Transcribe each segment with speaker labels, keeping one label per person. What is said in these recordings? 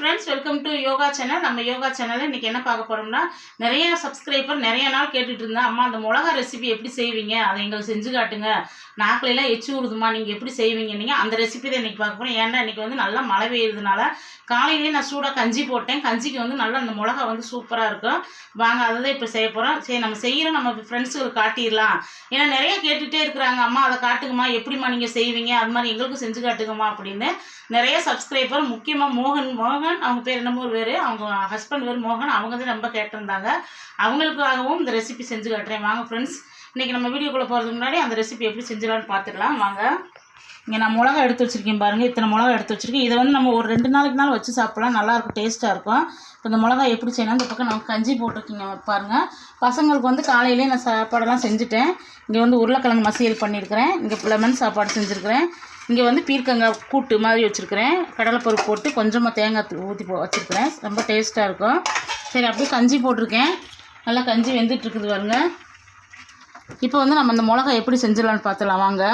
Speaker 1: Friends welcome to yoga channel நம்ம யோகா சேனலில் இன்றைக்கி என்ன பார்க்க போகிறோம்னா நிறைய சப்ஸ்கிரைபர் நிறைய நாள் கேட்டுட்டு இருந்தேன் அம்மா அந்த மிளகா ரெசிபி எப்படி செய்வீங்க? அதை எங்களுக்கு செஞ்சு காட்டுங்க. நாக்கிலெல்லாம் எச்சி ஊறுதுமா நீங்கள் எப்படி செய்வீங்க? நீங்கள் அந்த ரெசிபி தான் இன்றைக்கி பார்க்க போகிறோம் ஏன்னா இன்றைக்கி வந்து நல்லா மழை பெய்யுறதுனால காலையிலேயே நான் சூடாக கஞ்சி போட்டேன். கஞ்சிக்கு வந்து நல்லா அந்த மிளகா வந்து சூப்பராக இருக்கும். வாங்க அதை தான் இப்போ செய்ய போகிறோம் சரி நம்ம செய்கிற நம்ம ஃப்ரெண்ட்ஸுக்கு காட்டிடலாம். ஏன்னா நிறைய கேட்டுகிட்டே இருக்கிறாங்க. அம்மா அதை காட்டுங்கம்மா. எப்படிம்மா நீங்கள் செய்வீங்க? அது மாதிரி எங்களுக்கும் செஞ்சு காட்டுங்கம்மா அப்படின்னு நிறைய சப்ஸ்கிரைபர் முக்கியமாக மோகன் மோகன் அவங்க பேர் என்னமோ ஒரு பேர் அவங்க ஹஸ்பண்ட் பேர் மோகன் அவங்க தான் ரொம்ப கேட்டிருந்தாங்க. அவங்களுக்காகவும் இந்த ரெசிபி செஞ்சு காட்டுறேன். வாங்க ஃப்ரெண்ட்ஸ் இன்றைக்கி நம்ம வீடியோக்குள்ளே போகிறதுக்கு முன்னாடி அந்த ரெசிபி எப்படி செஞ்சிடலான்னு பார்த்துக்கலாம். வாங்க. இங்கே நான் மிளகா எடுத்து வச்சுருக்கேன் பாருங்கள் இத்தனை மிளகா எடுத்து வச்சுருக்கேன். இதை வந்து நம்ம ஒரு ரெண்டு நாளைக்கு நாள் வச்சு சாப்பிட்லாம். நல்லாயிருக்கும் டேஸ்ட்டாக இருக்கும். இப்போ இந்த மிளகா எப்படி செய்யணும்? இந்த பக்கம் நம்ம கஞ்சி போட்டிருக்கீங்க பாருங்கள் பசங்களுக்கு வந்து காலையிலேயே நான் சாப்பாடெல்லாம் செஞ்சுட்டேன். இங்கே வந்து உருளைக்கிழங்கு மசியல் பண்ணியிருக்கிறேன். இங்கே லெமன் சாப்பாடு செஞ்சுருக்கிறேன். இங்கே வந்து பீர்க்கங்காய் கூட்டு மாதிரி வச்சுருக்கிறேன். கடலைப்பருப்பு போட்டு கொஞ்சமாக தேங்காய் ஊற்றி போ வச்சுருக்கிறேன். ரொம்ப டேஸ்ட்டாக இருக்கும். சரி அப்படியே கஞ்சி போட்டிருக்கேன். நல்லா கஞ்சி வெந்துட்டுருக்குது பாருங்க. இப்போ வந்து நம்ம இந்த மிளகா எப்படி செஞ்சிடலான்னு பார்த்துலாம் வாங்க.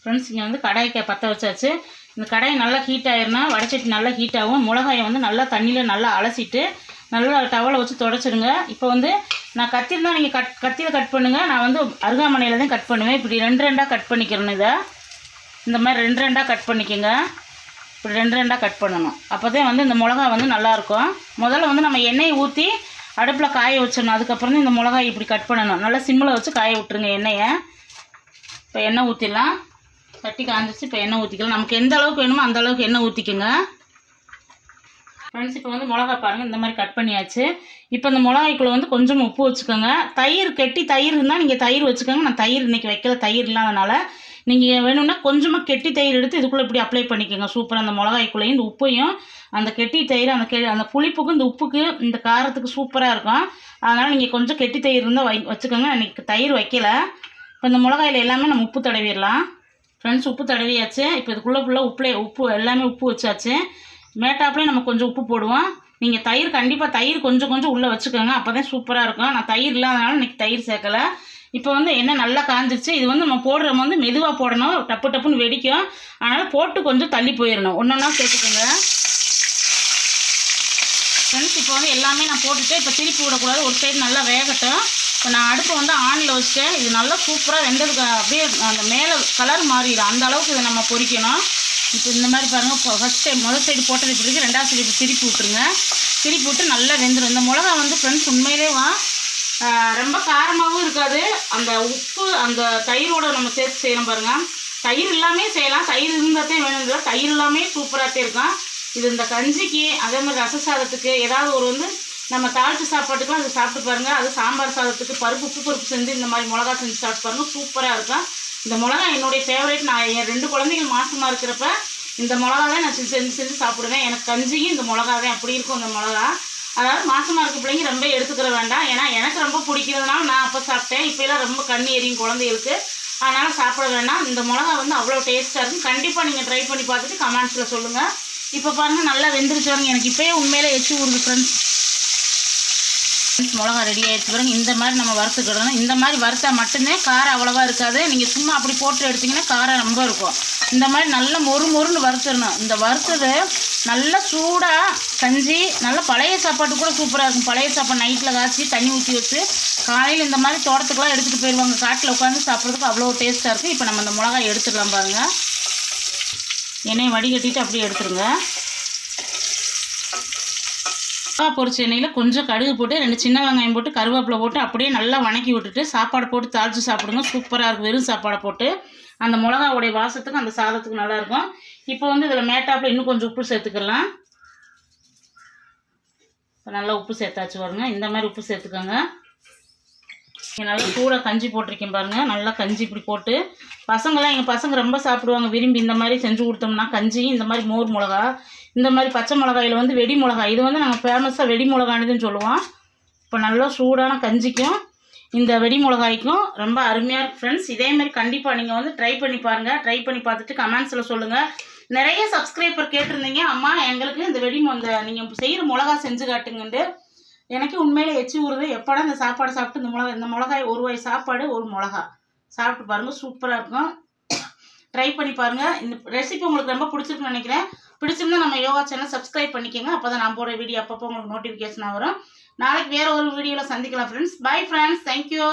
Speaker 1: ஃப்ரெண்ட்ஸ் இங்கே வந்து கடாய்க்கு பற்ற வச்சாச்சு. இந்த கடாய் நல்லா ஹீட் ஆயிருன்னா வடச்சட்டி நல்லா ஹீட் ஆகும். மிளகாயை வந்து நல்லா தண்ணியில் நல்லா அலசிட்டு நல்லா டவலை வச்சு தொடச்சிடுங்க. இப்போ வந்து நான் கத்தியில் தான் நீங்கள் கட் கத்தியில் கட் பண்ணுங்கள் நான் வந்து அருகாமனையில் தான் கட் பண்ணுவேன். இப்படி ரெண்டு ரெண்டாக கட் பண்ணிக்கிறேன் இதை. இந்த மாதிரி ரெண்டு ரெண்டாக கட் பண்ணிக்கோங்க. இப்படி ரெண்டு ரெண்டாக கட் பண்ணணும். அப்போ தான் வந்து இந்த மிளகா வந்து நல்லாயிருக்கும். முதல்ல வந்து நம்ம எண்ணெயை ஊற்றி அடுப்பில் காய வச்சிடணும். அதுக்கப்புறம் இந்த மிளகாய் இப்படி கட் பண்ணணும். நல்லா சிம்மில் வச்சு காய விட்டுருங்க எண்ணெயை. இப்போ எண்ணெய் ஊற்றிடலாம் கட்டி காஞ்சிச்சு இப்போ எண்ணெய் ஊற்றிக்கலாம் நமக்கு எந்த அளவுக்கு வேணுமோ அந்த அளவுக்கு எண்ணெய் ஊற்றிக்கோங்க ஃப்ரெண்ட்ஸ் இப்போ வந்து மிளகா பாருங்கள் இந்த மாதிரி கட் பண்ணியாச்சு. இப்போ இந்த மிளகாய்க்குள்ளே வந்து கொஞ்சம் உப்பு வச்சுக்கோங்க. தயிர் கெட்டி தயிர் இருந்தால் நீங்கள் தயிர் வச்சுக்கோங்க. நான் தயிர் இன்றைக்கி வைக்கல. தயிர் இல்லாதனால நீங்கள் வேணும்னா கொஞ்சமாக கெட்டி தயிர் எடுத்து இதுக்குள்ளே இப்படி அப்ளை பண்ணிக்கோங்க. சூப்பராக அந்த மிளகாய்க்குள்ளேயும் இந்த உப்பையும் அந்த கெட்டி தயிர் அந்த கெ அந்த புளிப்புக்கும் இந்த உப்புக்கு இந்த காரத்துக்கு சூப்பராக இருக்கும். அதனால் நீங்கள் கொஞ்சம் கெட்டி தயிர் இருந்தால் வை வச்சுக்கோங்க. இன்றைக்கி தயிர் வைக்கல. இப்போ இந்த மிளகாயில் எல்லாமே நம்ம உப்பு தடவிடலாம். ஃப்ரெண்ட்ஸ் உப்பு தடவியாச்சு. இப்போ இதுக்குள்ளே ஃபுல்லாக உப்புலே உப்பு எல்லாமே உப்பு வச்சாச்சு. மேட்டாப்லேயே நம்ம கொஞ்சம் உப்பு போடுவோம். நீங்கள் தயிர் கண்டிப்பாக தயிர் கொஞ்சம் கொஞ்சம் உள்ளே வச்சுக்கோங்க. அப்போ தான் சூப்பராக இருக்கும். நான் தயிர் இல்லாதனால இன்றைக்கி தயிர் சேர்க்கலை. இப்போ வந்து எண்ணெய் நல்லா காஞ்சிருச்சு. இது வந்து நம்ம போடுறவங்க வந்து மெதுவாக போடணும். டப்பு டப்புன்னு வெடிக்கும். அதனால் போட்டு கொஞ்சம் தள்ளி போயிடணும். ஒன்று ஒன்றா சேர்த்துக்கோங்க. ஃப்ரெண்ட்ஸ் இப்போ வந்து எல்லாமே நான் போட்டுட்டு இப்போ திருப்பி விடக்கூடாது. ஒரு சைடு நல்லா வேகட்டும். இப்போ நான் அடுப்பை வந்து ஆனில் வச்சுட்டேன். இது நல்லா சூப்பராக வெந்ததுக்கு அப்படியே அந்த மேலே கலர் மாறிடும். அந்த அளவுக்கு இதை நம்ம பொரிக்கணும் இப்போ இந்த மாதிரி பாருங்கள் இப்போ ஃபஸ்ட் டைம் முதல் சைடு போட்டது இப்படி இருக்குது ரெண்டாவது சைடு இப்போ திருப்பி விட்ருங்க திருப்பி விட்டு நல்லா வெந்துடும் இந்த மிளகா வந்து ஃப்ரெண்ட்ஸ் உண்மையிலே வா ரொம்ப காரமாகவும் இருக்காது. அந்த உப்பு அந்த தயிரோட நம்ம சேர்த்து செய்யணும் பாருங்கள் தயிர் இல்லாமே செய்யலாம். தயிர் இருந்தாத்தே வேணும் தயிர் இல்லாமே சூப்பராகத்தே இருக்கும். இது இந்த கஞ்சிக்கு அதே மாதிரி ரச சாதத்துக்கு ஏதாவது ஒரு வந்து நம்ம தாளித்து சாப்பாட்டுக்குலாம் அதை சாப்பிட்டு பாருங்க. அது சாம்பார் சாதத்துக்கு பருப்பு உப்பு பருப்பு செஞ்சு இந்த மாதிரி மிளகா செஞ்சு சாப்பிட்டு பாருங்க. சூப்பராக இருக்கும். இந்த மிளகா என்னுடைய ஃபேவரேட் நான் என் ரெண்டு குழந்தைகள் மாசமாக இருக்கிறப்ப இந்த மிளகா தான் நான் செஞ்சு செஞ்சு செஞ்சு சாப்பிடுவேன். எனக்கு கஞ்சியும் இந்த மிளகா தான் அப்படி இருக்கும் இந்த மிளகா. அதாவது மாசமாக இருக்க பிள்ளைங்க ரொம்ப எடுத்துக்கிற வேண்டாம். ஏன்னா எனக்கு ரொம்ப பிடிக்கிறதுனால நான் அப்போ சாப்பிட்டேன். இப்போலாம் ரொம்ப கண்ணு எரியும் குழந்தைகளுக்கு. அதனால் சாப்பிட வேண்டாம். இந்த மிளகா வந்து அவ்வளோ டேஸ்ட்டாக இருக்கும். கண்டிப்பாக நீங்கள் ட்ரை பண்ணி பார்த்துட்டு கமெண்ட்ஸில் சொல்லுங்கள் இப்போ பாருங்கள் நல்லா வெந்துருச்சு பாருங்க எனக்கு இப்போயே உண்மையிலே எச்சு ஊறுது ஃப்ரெண்ட்ஸ் மிளகா ரெடி ஆகிடுச்சு பாருங்க. இந்த மாதிரி நம்ம வறுத்துக்கிடணும் இந்த மாதிரி வறுத்தா மட்டும்தான் காரம் அவ்வளோவா இருக்காது. நீங்கள் சும்மா அப்படி போட்டு எடுத்திங்கன்னா காரம் ரொம்ப இருக்கும். இந்த மாதிரி நல்லா மொறு மொறுன்னு வறுத்துடணும். இந்த வறுத்தது நல்லா சூடாக கஞ்சி நல்லா பழைய சாப்பாட்டு கூட சூப்பராக இருக்கும். பழைய சாப்பாடு நைட்டில் காய்ச்சி தண்ணி ஊற்றி வச்சு காலையில் இந்த மாதிரி தோட்டத்துக்குலாம் எடுத்துகிட்டு போயிடுவாங்க காட்டில் உட்காந்து சாப்பிட்றதுக்கு அவ்வளோ டேஸ்ட்டாக இருக்குது இப்போ நம்ம இந்த மிளகாய் எடுத்துக்கலாம் பாருங்கள் எண்ணெயை வடிகட்டிட்டு அப்படியே எடுத்துருங்க. பொரிச்ச எண்ணெயில் கொஞ்சம் கடுகு போட்டு ரெண்டு சின்ன வெங்காயம் போட்டு கருவேப்பிலை போட்டு அப்படியே நல்லா வணக்கி விட்டுட்டு சாப்பாடு போட்டு தாளித்து சாப்பிடுங்க. சூப்பராக இருக்கும் வெறும் சாப்பாடை போட்டு அந்த மிளகாவுடைய வாசத்துக்கு அந்த சாதத்துக்கு நல்லாயிருக்கும் இப்போ வந்து இதில் மேட்டாப்பில் இன்னும் கொஞ்சம் உப்பு சேர்த்துக்கலாம். இப்போ நல்லா உப்பு சேர்த்தாச்சு வருங்க இந்த மாதிரி உப்பு சேர்த்துக்கோங்க. நல்லா சூடாக கஞ்சி போட்டிருக்கேன் பாருங்கள் நல்லா கஞ்சி இப்படி போட்டு. பசங்களாம் எங்கள் பசங்க ரொம்ப சாப்பிடுவாங்க. விரும்பி இந்த மாதிரி செஞ்சு கொடுத்தோம்னா கஞ்சி இந்த மாதிரி மோர் மிளகா இந்த மாதிரி பச்சை மிளகாயில் வந்து வெடி மிளகா. இது வந்து நாங்கள் ஃபேமஸாக வெடி மிளகானதுன்னு சொல்லுவோம். இப்போ நல்லா சூடான கஞ்சிக்கும் இந்த வெடி மிளகாய்க்கும் ரொம்ப அருமையாக இருக்குது ஃப்ரெண்ட்ஸ் இதே மாதிரி கண்டிப்பாக நீங்கள் வந்து ட்ரை பண்ணி பாருங்கள் ட்ரை பண்ணி பார்த்துட்டு கமெண்ட்ஸில் சொல்லுங்கள் நிறைய சப்ஸ்கிரைபர் கேட்டிருந்தீங்க. அம்மா எங்களுக்கு இந்த வெடி இந்த நீங்கள் செய்கிற மிளகா செஞ்சு காட்டுங்கன்ட்டு. எனக்கு உண்மையில எச்சி ஊறுது. எப்படா இந்த சாப்பாடு சாப்பிட்டு இந்த மிளகா இந்த மிளகாய் ஒரு வாய் சாப்பாடு ஒரு மிளகா. சாப்பிட்டு பாருங்கள் சூப்பராக இருக்கும். ட்ரை பண்ணி பாருங்கள் இந்த ரெசிபி உங்களுக்கு ரொம்ப பிடிச்சிருக்குன்னு நினைக்கிறேன். பிடிச்சிருந்தா நம்ம யோகா சேனல் சப்ஸ்கிரைப் பண்ணிக்கோங்க. அப்போ தான் நான் போடுற வீடியோ அப்பப்போ உங்களுக்கு நோட்டிஃபிகேஷனாக வரும். நாளைக்கு வேற ஒரு வீடியோவில் சந்திக்கலாம் ஃப்ரெண்ட்ஸ் பை ஃப்ரெண்ட்ஸ் தேங்க்யூ